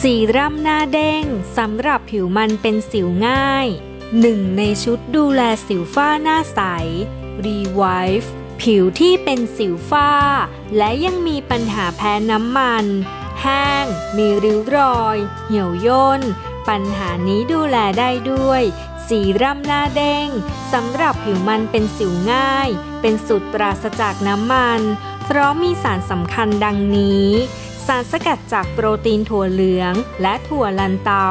สีร่ำหน้าเด้งสำหรับผิวมันเป็นสิวง่ายหนึ่งในชุดดูแลสิวฝ้าหน้าใส Revive ผิวที่เป็นสิวฝ้า และยังมีปัญหาแพ้น้ำมัน แห้ง มีริ้วรอย เหี่ยวย่น ปัญหานี้ดูแลได้ด้วย สีร่ำหน้าเด้งสำหรับผิวมันเป็นสิวง่าย เป็นสูตรปราศจากน้ำมัน เพราะมีสารสำคัญดังนี้ สารสกัดจากโปรตีนถั่วเหลือง และถั่วลันเตา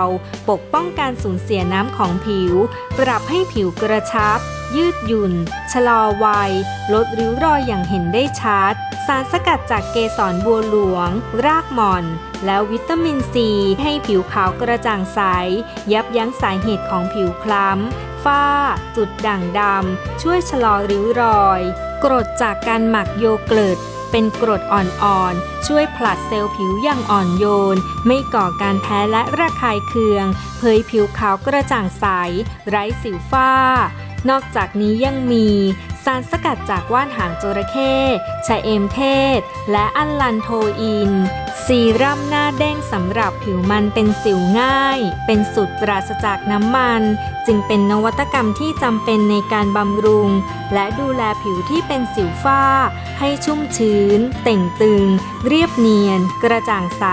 ปกป้องการสูญเสียน้ำของผิว ปรับให้ผิวกระชับ ยืดหยุ่น ชะลอวัย ลดริ้วรอยอย่างเห็นได้ชัด สารสกัดจากเกสรบัวหลวง รากหม่อน แล้ววิตามินซี ให้ผิวขาวกระจ่างใส ยับยั้งสาเหตุของผิวคล้ำ ฝ้า จุดด่างดำ ช่วยชะลอริ้วรอย กรดจากการหมักโยเกิร์ต เป็นกรดอ่อนๆ ช่วยผลัดเซลล์ผิวอย่างอ่อนโยน ไม่ก่อการแพ้และระคายเคือง เผยผิวขาวกระจ่างใส ไร้สิวฝ้า นอกจากนี้ยังมีสารสกัดจากว่านหางจระเข้ชะเอมเทศ และอัลลันโทอิน ซีรั่มหน้าเด้งสำหรับผิวมันเป็นสิวง่าย เป็นสูตรปราศจากน้ำมัน จึงเป็นนวัตกรรมที่จำเป็นในการบำรุง และดูแลผิวที่เป็นสิวฝ้า ให้ชุ่มชื้น เต่งตึง เรียบเนียน กระจ่างใส